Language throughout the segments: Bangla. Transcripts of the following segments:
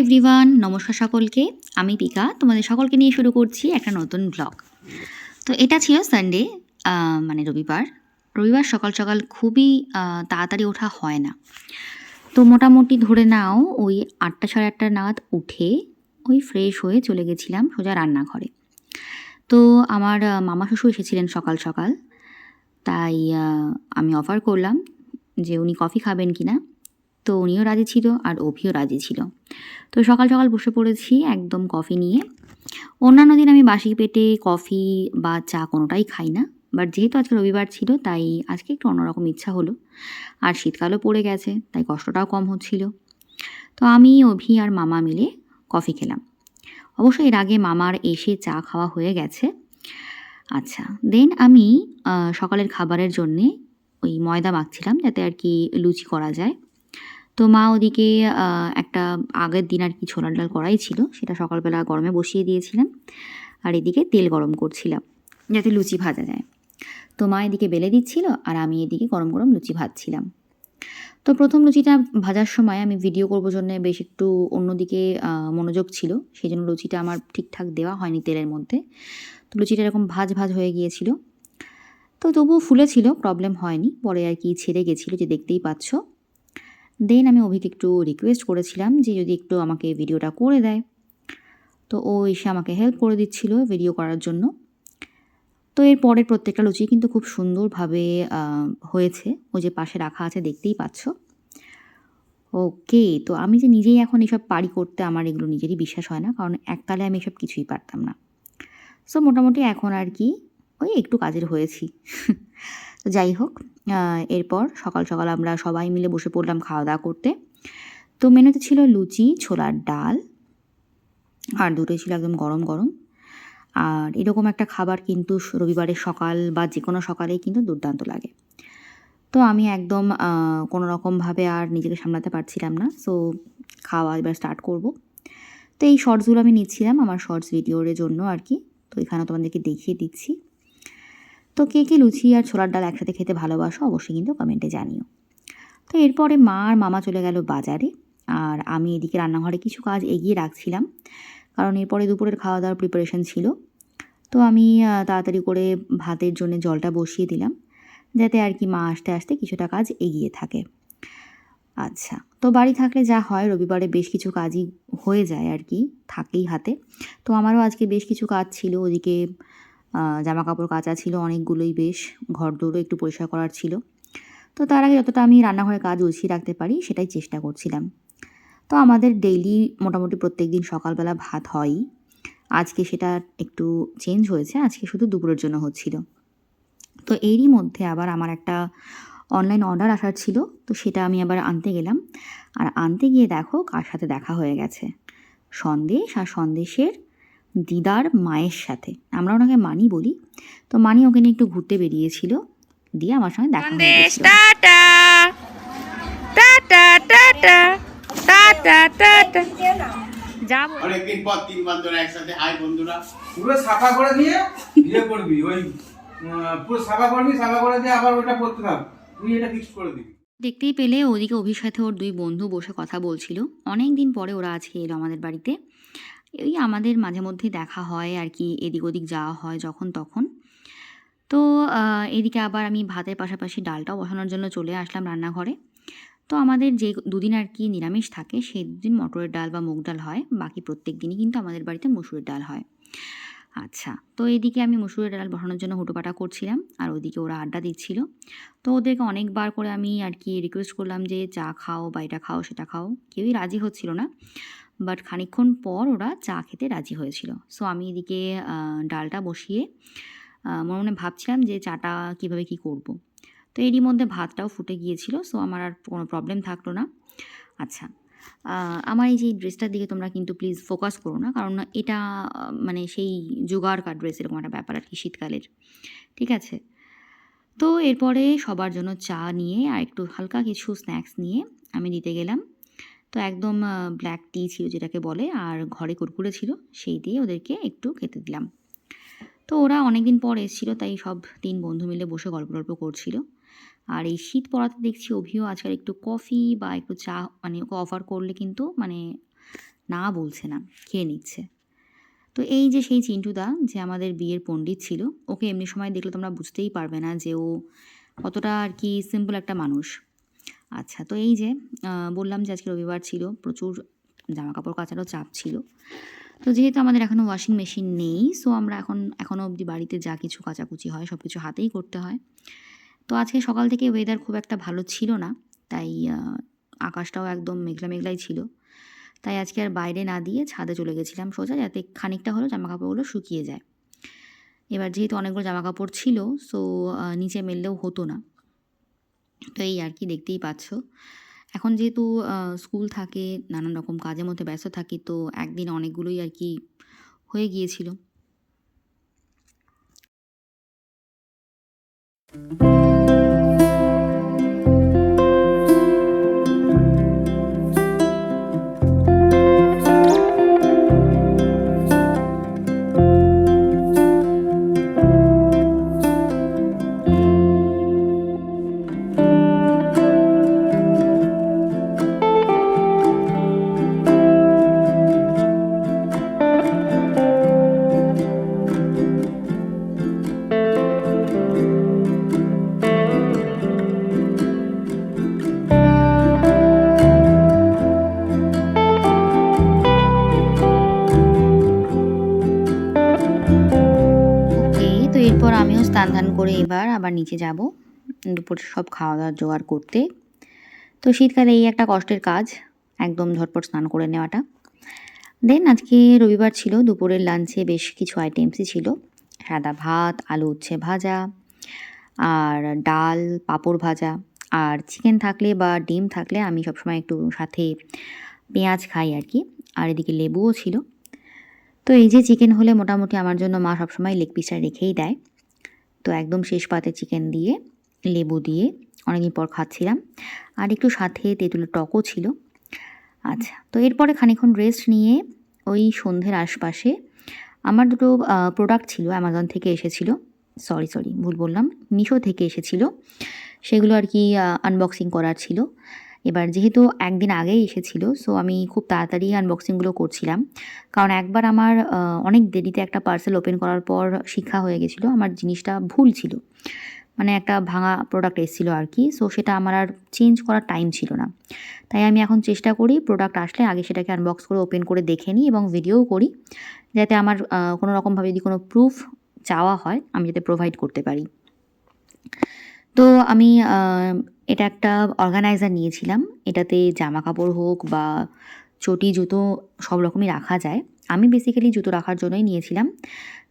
এভরিওয়ান নমস্কার সকলকে। আমি পিকা, তোমাদের সকলকে নিয়ে শুরু করছি একটা নতুন ব্লগ তো এটা ছিল সানডে মানে রবিবার। রবিবার সকাল সকাল খুবই তাড়াতাড়ি ওঠা হয় না। তো মোটামুটি ধরে নাও, ওই আটটা সাড়ে আটটা নাগাদ উঠে ওই ফ্রেশ হয়ে চলে গেছিলাম সোজা রান্নাঘরে। তো আমার মামা শ্বশুর এসেছিলেন সকাল সকাল। তাই আমি অফার করলাম যে উনি কফি খাবেন কি না তো উনিও রাজি ছিল আর অভিও রাজি ছিল। তো সকাল সকাল বসে পড়েছি একদম কফি নিয়ে। অন্যান্য দিন আমি বাসি পেটে কফি বা চা কোনোটাই খাই না। বাট যেহেতু আজকে রবিবার ছিল, তাই আজকে একটু অন্যরকম ইচ্ছা হলো। আর শীতকালও পড়ে গেছে, তাই কষ্টটাও কম হচ্ছিল। তো আমি, অভি আর মামা মিলে কফি খেলাম। অবশ্য এর আগে মামার এসে চা খাওয়া হয়ে গেছে। আচ্ছা দেন আমি সকালের খাবারের জন্যে ওই ময়দা মাখছিলাম যাতে আর কি লুচি করা যায়। তো মা ওদিকে একটা আগের দিন আর কি ছোলার ডাল করাই ছিল, সেটা সকালবেলা গরমে বসিয়ে দিয়েছিলাম আর এদিকে তেল গরম করছিলাম, যাতে লুচি ভাজা যায়। তো মা এদিকে বেলে দিচ্ছিল, আর আমি এদিকে গরম গরম লুচি ভাজছিলাম। তো প্রথম লুচিটা ভাজার সময় আমি ভিডিও করব জন্য বেশ একটু অন্যদিকে মনোযোগ ছিল সেই জন্য লুচিটা আমার ঠিকঠাক দেওয়া হয়নি তেলের মধ্যে। তো লুচিটা এরকম ভাজ ভাজ হয়ে গিয়েছিল। তো তবুও ফুলেছিল প্রবলেম হয়নি, পরে আর কি ছেড়ে গেছিল, যে দেখতেই পাচ্ছ। দেন আমি অভিকে একটু রিকোয়েস্ট করেছিলাম যে যদি একটু আমাকে ভিডিওটা করে দেয়। তো ও এসে আমাকে হেল্প করে দিচ্ছিল ভিডিও করার জন্য। তো এর পরের প্রত্যেকটা লুচি কিন্তু খুব সুন্দরভাবে হয়েছে। ও যে পাশে রাখা আছে দেখতেই পাচ্ছ। ওকে তো আমি যে নিজেই এখন এসব পারি করতে আমার এগুলো নিজেরই বিশ্বাস হয় না, কারণ এককালে আমি এসব কিছুই পারতাম না। সো মোটামুটি এখন আর কি ওই একটু কাজের হয়েছি। তো যাই হোক এরপর সকাল সকাল আমরা সবাই মিলে বসে পড়লাম খাওয়া দাওয়া করতে। তো মেনুতে ছিল লুচি, ছোলার ডাল, আর দুটোই ছিল একদম গরম গরম। আর এরকম একটা খাবার কিন্তু রবিবারের সকাল বা যে কোনো সকালেই কিন্তু দুর্দান্ত লাগে। তো আমি একদম কোনো রকমভাবে আর নিজেকে সামলাতে পারছিলাম না। সো খাওয়া এবার স্টার্ট করব। তো এই শর্টসগুলো আমি নিচ্ছিলাম আমার শর্টস ভিডিওর জন্য আর কি। তো এখানে তোমাদেরকে দেখিয়ে দিচ্ছি। তো কে কে লুচি আর ছোলার ডাল একসাথে খেতে ভালোবাসো? অবশ্যই কিন্তু কমেন্টে জানিও। তো এরপরে মা আর মামা চলে গেল বাজারে। আর আমি এদিকে রান্নাঘরে কিছু কাজ এগিয়ে রাখছিলাম। কারণ এরপরে দুপুরের খাওয়া দাওয়ার প্রিপারেশন ছিল। তো আমি তাড়াতাড়ি করে ভাতের জন্য জলটা বসিয়ে দিলাম। যাতে আর কি মা আসতে আসতে কিছুটা কাজ এগিয়ে থাকে। আচ্ছা তো বাড়ি থাকলে যা হয়, রবিবারে বেশ কিছু কাজই হয়ে যায় আর কি, থাকেই হাতে। তো আমারও আজকে বেশ কিছু কাজ ছিল। ওদিকে জামা কাপড় কাচা ছিল অনেকগুলোই বেশ ঘর দৌড়ও একটু পরিষ্কার করার ছিল। তো তার আগে যতটা আমি রান্নাঘরের কাজ গুছিয়ে রাখতে পারি, সেটাই চেষ্টা করছিলাম। তো আমাদের ডেইলি মোটামুটি প্রত্যেক দিন সকালবেলা ভাত হয়ই। আজকে সেটা একটু চেঞ্জ হয়েছে, আজকে শুধু দুপুরের জন্য হচ্ছিল। তো এরই মধ্যে আবার আমার একটা অনলাইন অর্ডার আসার ছিল, তো সেটা আমি আবার আনতে গেলাম। আর আনতে গিয়ে দেখো কার সাথে দেখা হয়ে গেছে। সন্দেশ আর সন্দেশের দিদার মায়ের সাথে। আমরা ওনাকে মানি বলি। তো মানি ওকে নিয়ে একটু ঘুরতে বেরিয়েছিল। দিয়ে আমার সঙ্গে দেখা হয়ে গেছিল। Tata. Tata tata. Tata tata. যাব। অনেকদিন পর তিন বন্ধুরা একসাথে বন্ধুরা। পুরো সাফা করে দিয়ে ইয়ে করবি ওই পুরো সাফা করবি সাফা করে দিয়ে আবার ওটা করতে থাক তুই এটা ফিক্স করে দিবি। দেখতেই পেলে ওদিকে অভির সাথে ওর দুই বন্ধু বসে কথা বলছিল। অনেক দিন পরে ওরা আজকে এলো আমাদের বাড়িতে। এই আমাদের মাঝে মধ্যে দেখা হয় আর কি, এদিক ওদিক যাওয়া হয় যখন তখন। তো এদিকে আবার আমি ভাতের পাশাপাশি ডালটাও বসানোর জন্য চলে আসলাম রান্নাঘরে। তো আমাদের যে দুদিন আর কি নিরামিষ থাকে, সেই দুদিন মটরের ডাল বা মুগ ডাল হয়, বাকি প্রত্যেক দিনই কিন্তু আমাদের বাড়িতে মুসুরের ডাল হয়। আচ্ছা তো এদিকে আমি মুসুরের ডাল বসানোর জন্য হুটোপাটা করছিলাম, আর ওইদিকে ওরা আড্ডা দিচ্ছিল। তো ওদেরকে অনেকবার করে আমি আর কি রিকোয়েস্ট করলাম যে চা খাও বা এটা খাও, সেটা খাও, কেউই রাজি হচ্ছিল না। বাট খানিকক্ষণ পর ওরা চা খেতে রাজি হয়েছিল। সো আমি এদিকে ডালটা বসিয়ে মনে মনে ভাবছিলাম যে চাটা কীভাবে কি করব। তো এরই মধ্যে ভাতটাও ফুটে গিয়েছিল সো আমার আর কোনো প্রবলেম থাকল না। আচ্ছা আমার এই যে ড্রেসটার দিকে তোমরা কিন্তু প্লিজ ফোকাস করো না, কারণ এটা মানে সেই জোগাড়কার ড্রেস এরকম একটা ব্যাপার আর কি শীতকালের। ঠিক আছে? তো এরপরে সবার জন্য চা নিয়ে আর একটু হালকা কিছু স্ন্যাক্স নিয়ে আমি দিতে গেলাম। তো একদম ব্ল্যাক টি ছিল যেটাকে বলে, আর ঘরে কুরকুরে ছিল, সেই দিয়ে ওদেরকে একটু খেতে দিলাম। তো ওরা অনেক দিন পর এসেছিল, তাই সব তিন বন্ধু মিলে বসে গল্প গল্প করছিল। আর এই শীত পড়াতে দেখছি অভিও আজকাল একটু কফি বা একটু চা মানে ওকে অফার করলে কিন্তু মানে না বলছে না, খেয়ে নিচ্ছে। তো এই যে সেই চিন্টুদা, যে আমাদের বিয়ের পণ্ডিত ছিল, ওকে এমনি সময় দেখলে তোমরা বুঝতেই পারবে না যে ও কতটা আর কি সিম্পল একটা মানুষ। আচ্ছা তো এই যে বললাম যে আজকে রবিবার ছিল, প্রচুর জামা কাপড় কাচারও চাপ ছিল। তো যেহেতু আমাদের এখনও ওয়াশিং মেশিন নেই সো আমরা এখন এখনও অবধি বাড়িতে যা কিছু কাচাকুচি হয় সব কিছু হাতেই করতে হয়। তো আজকে সকাল থেকে ওয়েদার খুব একটা ভালো ছিল না, তাই আকাশটাও একদম মেঘলা মেঘলাই ছিল। তাই আজকে আর বাইরে না দিয়ে ছাদে চলে গেছিলাম সোজা, যাতে খানিকটা হলেও জামা কাপড়গুলো শুকিয়ে যায়। এবার যেহেতু অনেকগুলো জামা কাপড় ছিল সো নিচে মেললেও হতো না। তো এই আর কি দেখতেই পাচ্ছ। এখন যেহেতু স্কুল থাকে, নানান রকম কাজের মধ্যে ব্যস্ত থাকি, তো একদিন অনেকগুলোই আর কি হয়ে গিয়েছিল। স্নান ধান করে এবার আবার নিচে যাব। দুপুরে সব খাওয়া দাওয়ার জোগাড় করতে। তো শীতকালে এই একটা কষ্টের কাজ, একদম ঝটপট স্নান করে নেওয়াটা। দেন আজকে রবিবার ছিল, দুপুরের লাঞ্চে বেশ কিছু আইটেমসই ছিল। সাদা ভাত, আলু উচ্ছে ভাজা, আর ডাল, পাঁপড় ভাজা। আর চিকেন থাকলে বা ডিম থাকলে আমি সবসময় একটু সাথে পেঁয়াজ খাই আর কি আর এদিকে লেবুও ছিল। তো এই যে চিকেন হলে মোটামুটি আমার জন্য মা সবসময় লেগ পিসটা রেখেই দেয়। তো একদম শেষ পাতে চিকেন দিয়ে, লেবু দিয়ে অনেকদিন পর খাচ্ছিলাম। আর একটু সাথে তেঁতুলের টকও ছিল। আচ্ছা তো এরপরে খানিকক্ষণ রেস্ট নিয়ে ওই সন্ধ্যের আশপাশে আমার দুটো প্রোডাক্ট ছিল অ্যামাজন থেকে এসেছিল। সরি সরি ভুল বললাম। মিশো থেকে এসেছিল। সেগুলো আর কি আনবক্সিং করার ছিল। এবার যেহেতু একদিন আগেই এসেছিল সো আমি খুব তাড়াতাড়ি আনবক্সিংগুলো করছিলাম। কারণ একবার আমার অনেক দেরিতে একটা পার্সেল ওপেন করার পর শিক্ষা হয়ে গেছিল, আমার জিনিসটা ভুল ছিল। মানে একটা ভাঙা প্রোডাক্ট এসেছিল আর কি সো সেটা আমার আর চেঞ্জ করার টাইম ছিল না। তাই আমি এখন চেষ্টা করি প্রোডাক্ট আসলে আগে সেটাকে আনবক্স করে ওপেন করে দেখে নিই এবং ভিডিওও করি, যাতে আমার কোনো রকমভাবে যদি কোনো প্রুফ চাওয়া হয়, আমি যাতে প্রোভাইড করতে পারি। তো আমি এটা একটা অর্গানাইজার নিয়েছিলাম। এটাতে জামা কাপড় হোক বা চটি, জুতো সব রকমই রাখা যায়। আমি বেসিক্যালি জুতো রাখার জন্যই নিয়েছিলাম।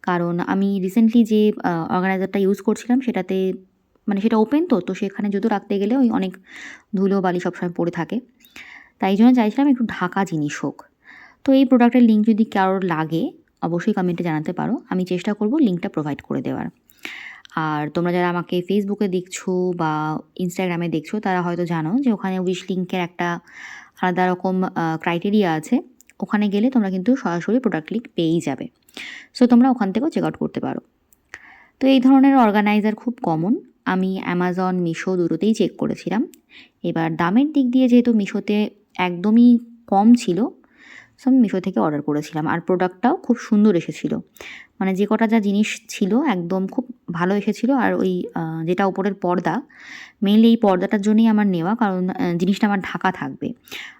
কারণ আমি রিসেন্টলি যে অর্গানাইজারটা ইউজ করছিলাম সেটাতে মানে সেটা ওপেন তো তো সেখানে জুতো রাখতে গেলে ওই অনেক ধুলো বালি সবসময় পড়ে থাকে। তাই জন্য চাইছিলাম একটু ঢাকা জিনিস হোক। তো এই প্রোডাক্টের লিঙ্ক যদি কারোর লাগে, অবশ্যই কমেন্টে জানাতে পারো। আমি চেষ্টা করব লিঙ্কটা প্রোভাইড করে দেওয়ার। আর তোমরা যারা আমাকে ফেসবুকে দেখছ বা ইনস্টাগ্রামে দেখছ, তারা হয়তো জানো যে ওখানে উইশ লিঙ্কের একটা আলাদা রকম ক্রাইটেরিয়া আছে। ওখানে গেলে তোমরা কিন্তু সরাসরি প্রোডাক্ট লিঙ্ক পেয়েই যাবে। সো তোমরা ওখান থেকেও চেক আউট করতে পারো। তো এই ধরনের অর্গানাইজার খুব কমন আমি অ্যামাজন মিশো দুটোতেই চেক করেছিলাম। এবার দামের দিক দিয়ে যেহেতু মিশোতে একদমই কম ছিল সো আমি মিশো থেকে অর্ডার করেছিলাম। আর প্রোডাক্টটাও খুব সুন্দর এসেছিল। মানে যে কটা যা জিনিস ছিল, একদম খুব ভালো এসেছিল। আর ওই যেটা ওপরের পর্দা মেনলি এই পর্দাটার জন্যই আমার নেওয়া, কারণ জিনিসটা আমার ঢাকা থাকবে।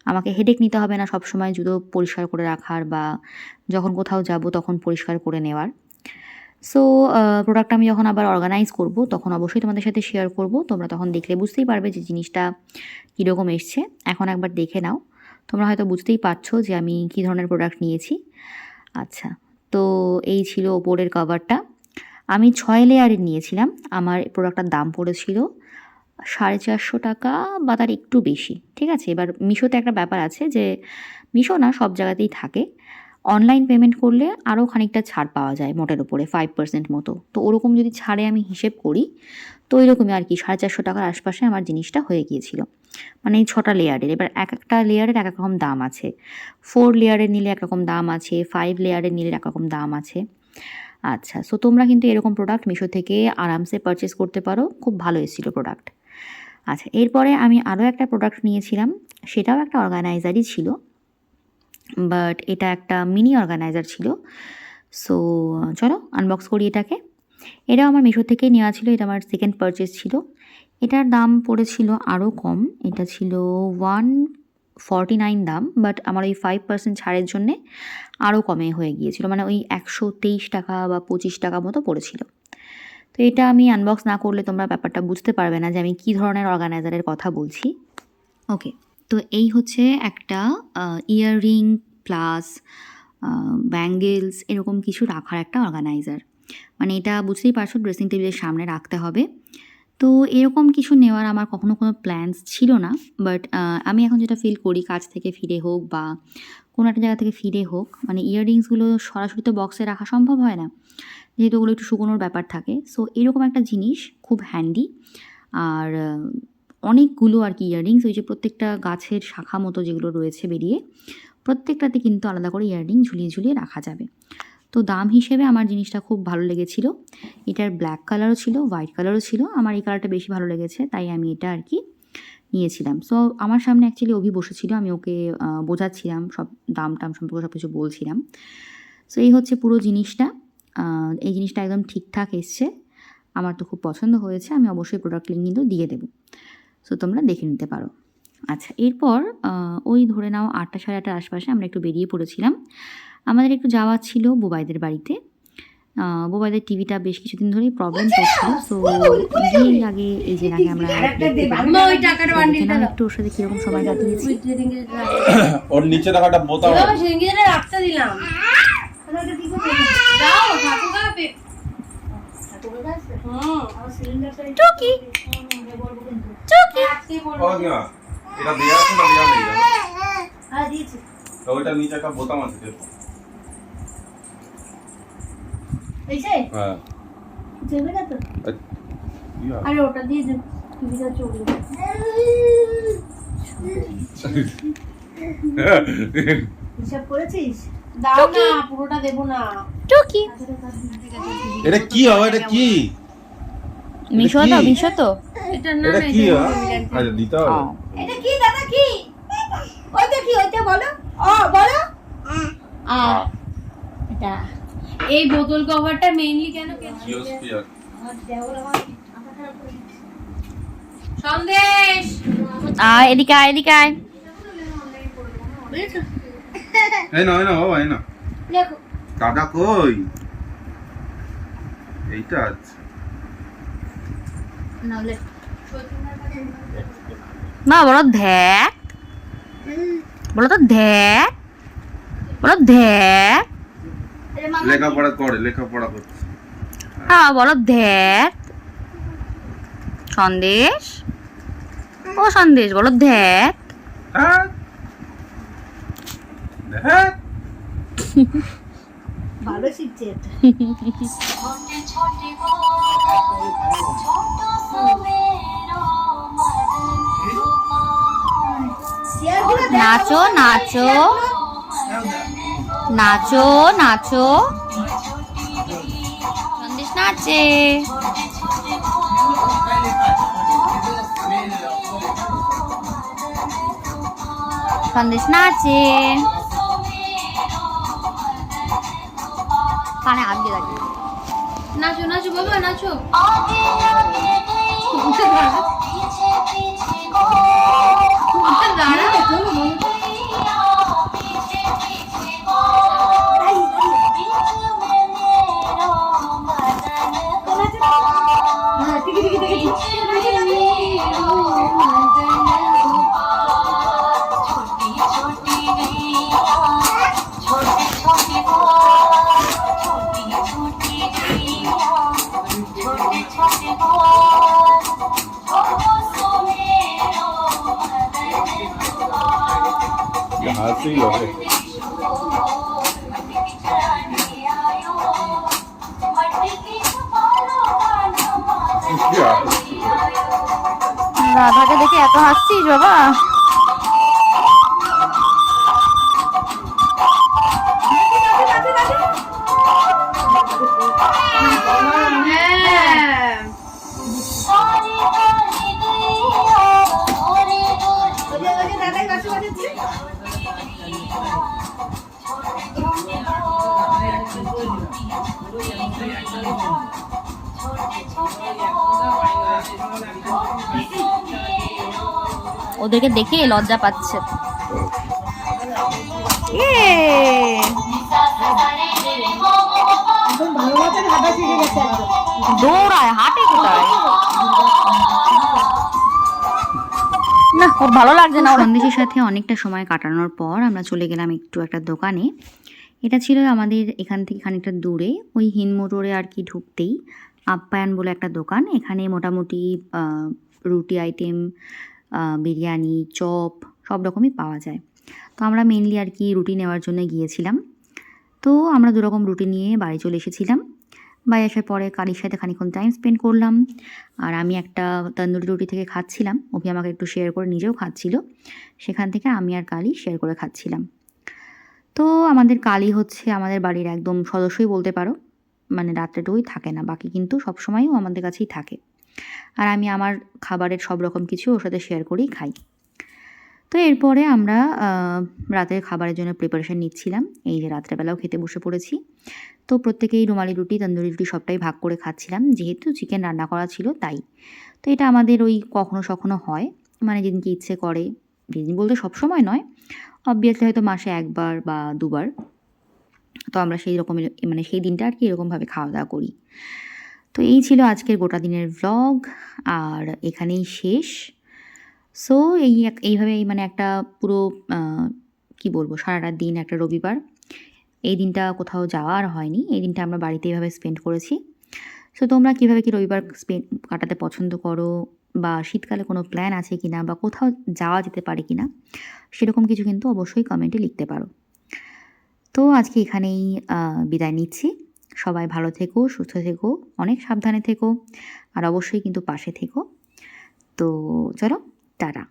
আমাকে হেডেক নিতে হবে না সব সময় জুতো পরিষ্কার করে রাখার বা যখন কোথাও যাব তখন পরিষ্কার করে নেওয়ার। সো প্রোডাক্টটা আমি যখন আবার অর্গানাইজ করব, তখন অবশ্যই তোমাদের সাথে শেয়ার করব। তোমরা তখন দেখলে বুঝতেই পারবে যে জিনিসটা কীরকম এসছে। এখন একবার দেখে নাও। তোমরা হয়তো বুঝতেই পারছ যে আমি কী ধরনের প্রোডাক্ট নিয়েছি। আচ্ছা তো এই ছিল ওপরের কভারটা আমি ছয় লেয়ারের নিয়েছিলাম। আমার প্রোডাক্টটার দাম পড়েছিল সাড়ে চারশো টাকা বা তার একটু বেশি, ঠিক আছে? এবার মিশোতে একটা ব্যাপার আছে যে মিশো না সব জায়গাতেই থাকে। অনলাইন পেমেন্ট করলে আরও খানিকটা ছাড় পাওয়া যায় মোটের উপরে ফাইভ পার্সেন্ট মতো। তো ওরকম যদি ছাড়ে আমি হিসেব করি, তো ওইরকমই আর কি, সাড়ে চারশো টাকার আশপাশে আমার জিনিসটা হয়ে গিয়েছিল। মানে এই ছটা লেয়ারের এবার এক একটা লেয়ারের এক এক রকম দাম আছে। ফোর লেয়ারের নিলে একরকম দাম আছে ফাইভ লেয়ারের নিলে একরকম দাম আছে। আচ্ছা সো তোমরা কিন্তু এরকম প্রোডাক্ট মিশো থেকে আরামসে পারচেস করতে পারো। খুব ভালো এসেছিল প্রোডাক্ট আচ্ছা এরপরে আমি আরও একটা প্রোডাক্ট নিয়েছিলাম। সেটাও একটা অর্গানাইজারই ছিল। বাট এটা একটা মিনি অর্গানাইজার ছিল। সো চলো আনবক্স করি এটাকে। এটাও আমার মিশো থেকে নেওয়া ছিল। এটা আমার সেকেন্ড পারচেস ছিল। এটার দাম পড়েছিল আরও কম। এটা ছিল ওয়ান ফর্টি নাইন দাম বাট আমার ওই ফাইভ পার্সেন্ট ছাড়ের জন্যে আরও কমে হয়ে গিয়েছিল। মানে ওই একশো তেইশ টাকা বা পঁচিশ টাকা মতো পড়েছিল। তো এটা আমি আনবক্স না করলে তোমরা ব্যাপারটা বুঝতে পারবে না যে আমি কী ধরনের অর্গানাইজারের কথা বলছি। ওকে তো এই হচ্ছে একটা ইয়াররিং প্লাস ব্যাঙ্গেলস এরকম কিছু রাখার একটা অর্গানাইজার মানে এটা বুঝতেই পারছ ড্রেসিং টেবিলের সামনে রাখতে হবে। তো এরকম কিছু নেওয়ার আমার কখনো কোনো প্ল্যানস ছিল না বাট আমি এখন যেটা ফিল করি কাজ থেকে ফিরে হোক বা কোনো একটা জায়গা থেকে ফিরে হোক মানে ইয়াররিংসগুলো সরাসরি তো বক্সে রাখা সম্ভব হয় না, যেহেতু ওগুলো একটু শুকোনোর ব্যাপার থাকে। সো এরকম একটা জিনিস খুব হ্যান্ডি আর অনেকগুলো আর কি ইয়াররিংস ওই যে প্রত্যেকটা গাছের শাখা মতো যেগুলো রয়েছে বেরিয়ে, প্রত্যেকটাতে কিন্তু আলাদা করে ইয়াররিং ঝুলিয়ে ঝুলিয়ে রাখা যাবে। তো দাম হিসেবে আমার জিনিসটা খুব ভালো লেগেছিল। এটার ব্ল্যাক কালারও ছিল হোয়াইট কালারও ছিল। আমার এই কালারটা বেশি ভালো লেগেছে, তাই আমি এটা আর কি নিয়েছিলাম। সো আমার সামনে অ্যাকচুয়ালি অভি বসেছিল, আমি ওকে বোঝাচ্ছিলাম, সব দাম টাম সম্পর্কে সব কিছু বলছিলাম। সো এই হচ্ছে পুরো জিনিসটা। এই জিনিসটা একদম ঠিকঠাক এসছে। আমার তো খুব পছন্দ হয়েছে, আমি অবশ্যই প্রোডাক্ট লিঙ্ক কিন্তু দিয়ে দেবো। সো তোমরা দেখে নিতে পারো। আচ্ছা এরপর ওই ধরে নাও আটটা সাড়ে আটটার আশপাশে আমরা একটু বেরিয়ে পড়েছিলাম। আমাদের একটু যাওয়া ছিল বুবাইদের বাড়িতে। বুবাইদের টিভিটা বেশ কিছুদিন ধরেই প্রবলেম করছিল তো গিয়েই আগে এই যে আগে আমরা একটু ওর সাথে কীরকম সময় কাটিয়েছি। ওর নিচে রাখা একটা বোতাম আছে। রাখতে দিলাম। টুকি টুকি ও দিমা, এটা দেয়া আছে না দেয়া নেই দেখো। তো ওইটার নিচে একটা বোতাম আছে দেখো। হ্যাঁ। আ- কি হবে? আরে ওটা দিয়ে দে টিভিটা চলবে হিসাব করেছিস? দাও না পুরোটা দেবো না। টুকি। এটা কি হবে? এটা কি? মিশো তো মিশো তো। এটা না এটা না কি এটা আচ্ছা দিতে হবে। এটা কি দাদা কি? ওইটা কি ওইটা বলো। ও বলো। আ। এটা। এই বোতল কভারটা মেইনলি কেন। সন্দেশ! আয় এদিকে আয় এদিকে আয়। এই না এই না বাবা এই না দেখো। কাকা কই? এইটা আছে। নাহলে মা বলো ধ্যাক বলো তো ধ্যাক বলো ধ্যাক লেখাপড়া করে লেখাপড়া করছে। হ্যাঁ বলো ধ্যাক সন্দেশ? ও সন্দেশ বলো ধ্যাক হ্যাঁ। ভালো শিখছে দেখ, নাচো নাচো। নাচো নাচো। সন্দেশ নাচে। সন্দেশ নাচে। কানে হাত দিয়ে রাখি নাচো নাচো বাবা নাচো। ওদেরকে দেখে লজ্জা পাচ্ছে। একদম। দৌড়ায় হাঁটে কোথায়? না ওর ভালো লাগছে না সন্দেশের সাথে অনেকটা সময় কাটানোর পর আমরা চলে গেলাম একটু একটা দোকানে। এটা ছিল আমাদের এখান থেকে খানিকটা দূরে ওই হিনমোটরে আর কি ঢুকতেই আপ্যায়ন বলে একটা দোকান। এখানে মোটামুটি আহ, রুটি আইটেম বিরিয়ানি, চপ, সব রকমই পাওয়া যায়। তো আমরা মেনলি আর কি রুটি নেওয়ার জন্য গিয়েছিলাম। তো আমরা দুরকম রুটি নিয়ে বাড়ি চলে এসেছিলাম। বাড়ি আসার পরে কালির সাথে খানিক্ষণ টাইম স্পেন্ড করলাম। আর আমি একটা তন্দুরি রুটি থেকে খাচ্ছিলাম। অভি আমাকে একটু শেয়ার করে নিজেও খাচ্ছিল। সেখান থেকে আমি আর কালি শেয়ার করে খাচ্ছিলাম। তো আমাদের কালি হচ্ছে আমাদের বাড়ির একদম সদস্যই বলতে পারো। মানে রাত্রেটুকুই থাকে না, বাকি কিন্তু সবসময়ও আমাদের কাছেই থাকে। আর আমি আমার খাবারের সব রকম কিছু ওর সাথে শেয়ার করেই খাই। তো এরপরে আমরা রাতের খাবারের জন্য প্রিপারেশন নিচ্ছিলাম। এই যে রাত্রেবেলাও খেতে বসে পড়েছি। তো প্রত্যেকেই রুমালি রুটি, তন্দুরি রুটি সবটাই ভাগ করে খাচ্ছিলাম। যেহেতু চিকেন রান্না করা ছিল তাই। তো এটা আমাদের ওই কখনো সখনো হয়। মানে যেদিনকে ইচ্ছে করে, যেদিন বলতে সব সময় নয়। অবভিয়াসলি হয়তো মাসে একবার বা দুবার। তো আমরা সেই রকমের মানে সেই দিনটা আর কি এরকমভাবে খাওয়া দাওয়া করি। তো এই ছিল আজকের গোটা দিনের ভ্লগ আর এখানেই শেষ। সো এই এইভাবে মানে একটা পুরো কি বলব, সারাটা দিন একটা রবিবার। এই দিনটা কোথাও যাওয়া আর হয়নি, এই দিনটা আমরা বাড়িতে এইভাবে স্পেন্ড করেছি। সো তোমরা কীভাবে কি রবিবার স্পেন্ড কাটাতে পছন্দ করো, বা শীতকালে কোনো প্ল্যান আছে কি না বা কোথাও যাওয়া যেতে পারে কি না সেরকম কিছু কিন্তু অবশ্যই কমেন্টে লিখতে পারো। তো আজকে এখানেই বিদায় নিচ্ছি। সবাই ভালো থেকো, সুস্থ থেকো, অনেক সাবধানে থেকো, আর অবশ্যই কিন্তু পাশে থেকো। তো চলো, টাটা।